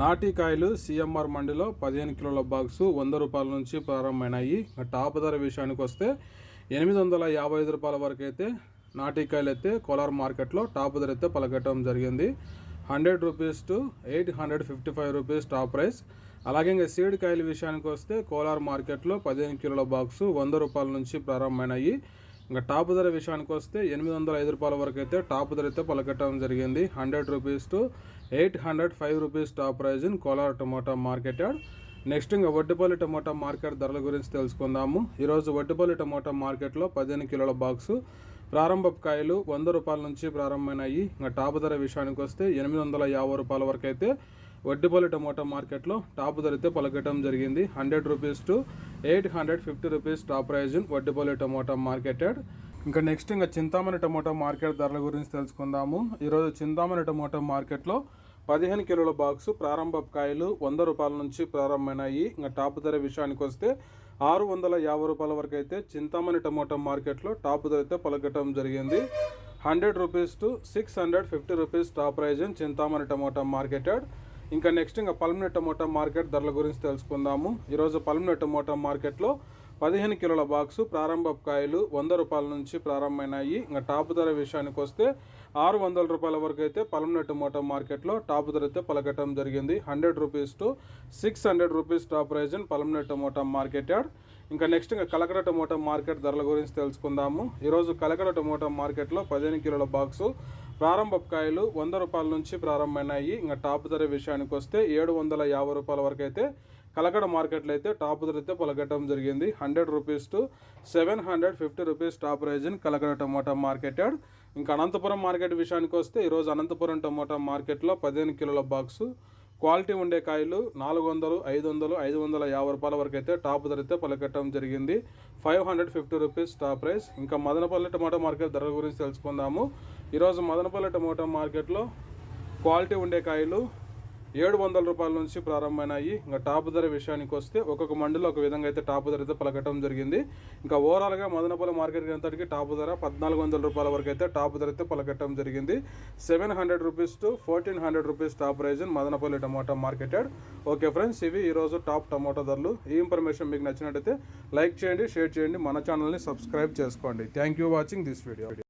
నాటికాయలు CMR మండిలో పదిహేను కిలోల box వంద రూపాయల నుంచి ప్రారంభమైనాయి. టాప్ ధర విషయానికి వస్తే ఎనిమిది వందల యాభై ఐదు రూపాయల వరకు అయితే నాటికాయలు అయితే కోలార్ మార్కెట్లో టాప్ ధర అయితే పలకటం జరిగింది. Hundred rupees to eight hundred fifty five rupees top price. అలాగే ఇంకా సీడ్ కాయల విషయానికి వస్తే కోలార్ మార్కెట్లో పదిహేను కిలోల బాక్సు వంద రూపాయల నుంచి ప్రారంభమైనాయి. ఇంకా టాప్ ధర విషయానికి వస్తే ఎనిమిది వందల ఐదు రూపాయల వరకు అయితే టాప్ ధర అయితే పలకట్టడం జరిగింది. Hundred rupees to eight hundred five rupees top price in Kolar tomato market yard. Next ఇంకా వడ్డిపల్లి టమాటా మార్కెట్ ధరల గురించి తెలుసుకుందాము. ఈరోజు వడ్డిపల్లి టమాటా మార్కెట్లో పదిహేను కిలోల బాక్సు ప్రారంభ కాయలు వంద రూపాయల నుంచి ప్రారంభమైనాయి. ఇంకా టాప్ ధర విషయానికి వస్తే ఎనిమిది వందల యాభై రూపాయల వరకు అయితే వడ్డిపల్లి టమోటా మార్కెట్లో టాప్ ధరతో పలకటం జరిగింది. Hundred rupees to eight hundred fifty rupees top price in Vaddipalli tomato market yard. ఇంకా నెక్స్ట్ ఇంకా చింతామణి టమోటా మార్కెట్ ధరల గురించి తెలుసుకుందాము. ఈరోజు చింతామణి టమోటా మార్కెట్లో పదిహేను కిలోల బాక్సు ప్రారంభ కాయలు వంద రూపాయల నుంచి ప్రారంభమైనాయి. ఇంకా టాప్ ధర విషయానికి వస్తే ఆరు వందల యాభై రూపాయల వరకు అయితే చింతామణి టమోటా మార్కెట్లో టాప్ ధర అయితే పలకటం జరిగింది. Hundred rupees to six hundred fifty rupees top price in Chintamani tomato market yard. ఇంకా నెక్స్ట్ ఇంకా పల్మిన టమోటా మార్కెట్ ధరల గురించి తెలుసుకుందాము. ఈరోజు పల్మిన టమోటా మార్కెట్లో పదిహేను కిలోల బాక్సు ప్రారంభ కాయలు వంద రూపాయల నుంచి ప్రారంభమైనాయి. ఇంకా టాప్ ధర విషయానికి వస్తే ఆరు వందల రూపాయల వరకు అయితే పలమన టమోటా మార్కెట్లో టాప్ ధర అయితే పలకటం జరిగింది. Hundred rupees to six hundred rupees top price in Palamaner tomato market yard. ఇంకా నెక్స్ట్ ఇంకా కలకడ టమోటా మార్కెట్ ధరల గురించి తెలుసుకుందాము. ఈరోజు కలకడ టమోటా మార్కెట్లో పదిహేను కిలోల బాక్సు ప్రారంభ కాయలు వంద రూపాయల నుంచి ప్రారంభమైనాయి. ఇంకా టాప్ ధర విషయానికి వస్తే ఏడు వందల యాభై రూపాయల వరకు అయితే కలకడ మార్కెట్లో అయితే టాప్ ధర అయితే పలకటం జరిగింది. Hundred rupees to seven hundred fifty rupees top price in Kalakada tomato market yard. ఇంకా అనంతపురం మార్కెట్ విషయానికి వస్తే ఈరోజు అనంతపురం టమాటా మార్కెట్లో పదిహేను కిలోల బాక్సు క్వాలిటీ ఉండే కాయలు నాలుగు వందలు ఐదు వందలు ఐదు వందల యాభై రూపాయల వరకు అయితే టాప్ ధర అయితే పలకట్టడం జరిగింది. Five hundred fifty rupees top price. ఇంకా మదనపల్లి టమాటా మార్కెట్ ధర గురించి తెలుసుకుందాము. ఈరోజు మదనపల్లి టమాటా మార్కెట్లో క్వాలిటీ ఉండే కాయలు ఏడు వందల రూపాయల నుంచి ప్రారంభమైనాయి. ఇంకా టాప్ ధర విషయానికి వస్తే ఒక్కొక్క మండలో ఒక విధంగా అయితే టాప్ ధర అయితే పలకటం జరిగింది. ఇంకా ఓవరాల్గా మదనపల్లి మార్కెట్ అంతటికి టాప్ ధర పద్నాలుగు వందల రూపాయల వరకు అయితే టాప్ ధర అయితే పలకటం జరిగింది. Seven hundred rupees to fourteen hundred rupees top price Madanapalle tomato market yard. Okay friends ఇవి ఈరోజు టాప్ టమాటా ధరలు. ఈ ఇన్ఫర్మేషన్ మీకు నచ్చినట్టయితే లైక్ చేయండి షేర్ చేయండి. మన ఛానల్ని సబ్స్క్రైబ్ చేసుకోండి. Thank you watching this video